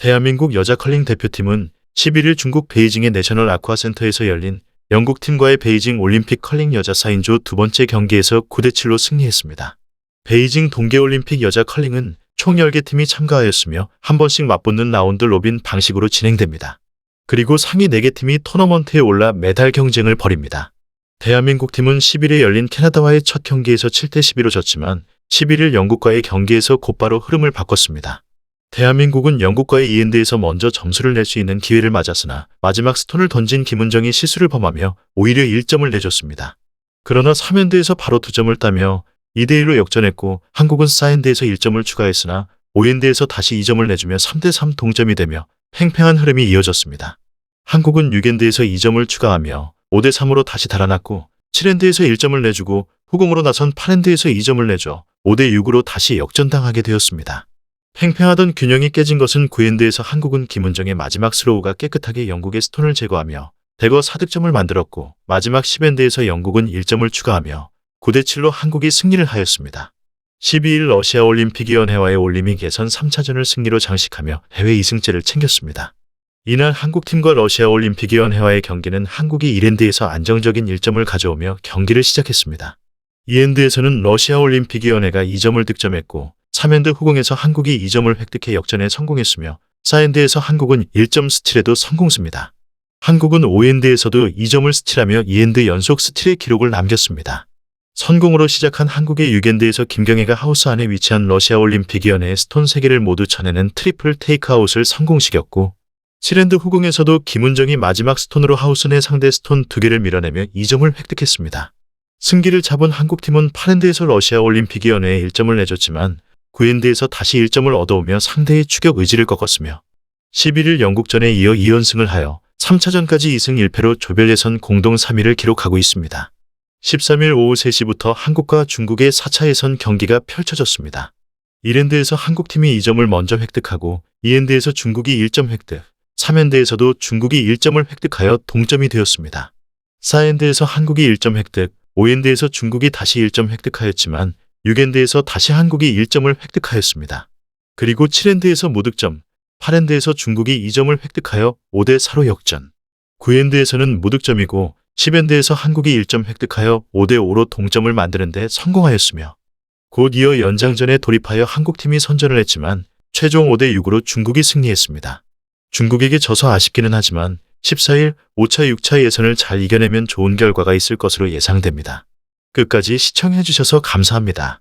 대한민국 여자 컬링 대표팀은 11일 중국 베이징의 내셔널 아쿠아 센터에서 열린 영국 팀과의 베이징 올림픽 컬링 여자 4인조 두 번째 경기에서 9대7로 승리했습니다. 베이징 동계올림픽 여자 컬링은 총 10개 팀이 참가하였으며 한 번씩 맞붙는 라운드 로빈 방식으로 진행됩니다. 그리고 상위 4개 팀이 토너먼트에 올라 메달 경쟁을 벌입니다. 대한민국 팀은 10일에 열린 캐나다와의 첫 경기에서 7대 12로 졌지만 11일 영국과의 경기에서 곧바로 흐름을 바꿨습니다. 대한민국은 영국과의 이엔드에서 먼저 점수를 낼 수 있는 기회를 맞았으나 마지막 스톤을 던진 김은정이 실수를 범하며 오히려 1점을 내줬습니다. 그러나 3엔드에서 바로 2점을 따며 2대1로 역전했고 한국은 4엔드에서 1점을 추가했으나 5엔드에서 다시 2점을 내주며 3대3 동점이 되며 팽팽한 흐름이 이어졌습니다. 한국은 6엔드에서 2점을 추가하며 5대3으로 다시 달아났고 7엔드에서 1점을 내주고 후공으로 나선 8엔드에서 2점을 내줘 5대6으로 다시 역전당하게 되었습니다. 팽팽하던 균형이 깨진 것은 9엔드에서 한국은 김은정의 마지막 스로우가 깨끗하게 영국의 스톤을 제거하며 대거 4득점을 만들었고 마지막 10엔드에서 영국은 1점을 추가하며 9대7로 한국이 승리를 하였습니다. 12일 러시아 올림픽위원회와의 올림픽 예선 3차전을 승리로 장식하며 해외 2승째를 챙겼습니다. 이날 한국팀과 러시아 올림픽위원회와의 경기는 한국이 1엔드에서 안정적인 1점을 가져오며 경기를 시작했습니다. 2엔드에서는 러시아 올림픽위원회가 2점을 득점했고 3엔드 후공에서 한국이 2점을 획득해 역전에 성공했으며 4엔드에서 한국은 1점 스틸에도 성공습니다. 한국은 5엔드에서도 2점을 스틸하며 2엔드 연속 스틸의 기록을 남겼습니다. 선공으로 시작한 한국의 6엔드에서 김경애가 하우스 안에 위치한 러시아 올림픽위원회의 스톤 3개를 모두 쳐내는 트리플 테이크아웃을 성공시켰고 7엔드 후공에서도 김은정이 마지막 스톤으로 하우스 내 상대 스톤 2개를 밀어내며 2점을 획득했습니다. 승기를 잡은 한국팀은 8엔드에서 러시아 올림픽위원회에 1점을 내줬지만 9엔드에서 다시 1점을 얻어오며 상대의 추격 의지를 꺾었으며 11일 영국전에 이어 2연승을 하여 3차전까지 2승 1패로 조별 예선 공동 3위를 기록하고 있습니다. 13일 오후 3시부터 한국과 중국의 4차 예선 경기가 펼쳐졌습니다. 1엔드에서 한국팀이 2점을 먼저 획득하고 2엔드에서 중국이 1점 획득, 3엔드에서도 중국이 1점을 획득하여 동점이 되었습니다. 4엔드에서 한국이 1점 획득, 5엔드에서 중국이 다시 1점 획득하였지만 6엔드에서 다시 한국이 1점을 획득하였습니다. 그리고 7엔드에서 무득점, 8엔드에서 중국이 2점을 획득하여 5대 4로 역전. 9엔드에서는 무득점이고 10엔드에서 한국이 1점 획득하여 5대 5로 동점을 만드는 데 성공하였으며 곧 이어 연장전에 돌입하여 한국팀이 선전을 했지만 최종 5대 6으로 중국이 승리했습니다. 중국에게 져서 아쉽기는 하지만 14일 5차 6차 예선을 잘 이겨내면 좋은 결과가 있을 것으로 예상됩니다. 끝까지 시청해주셔서 감사합니다.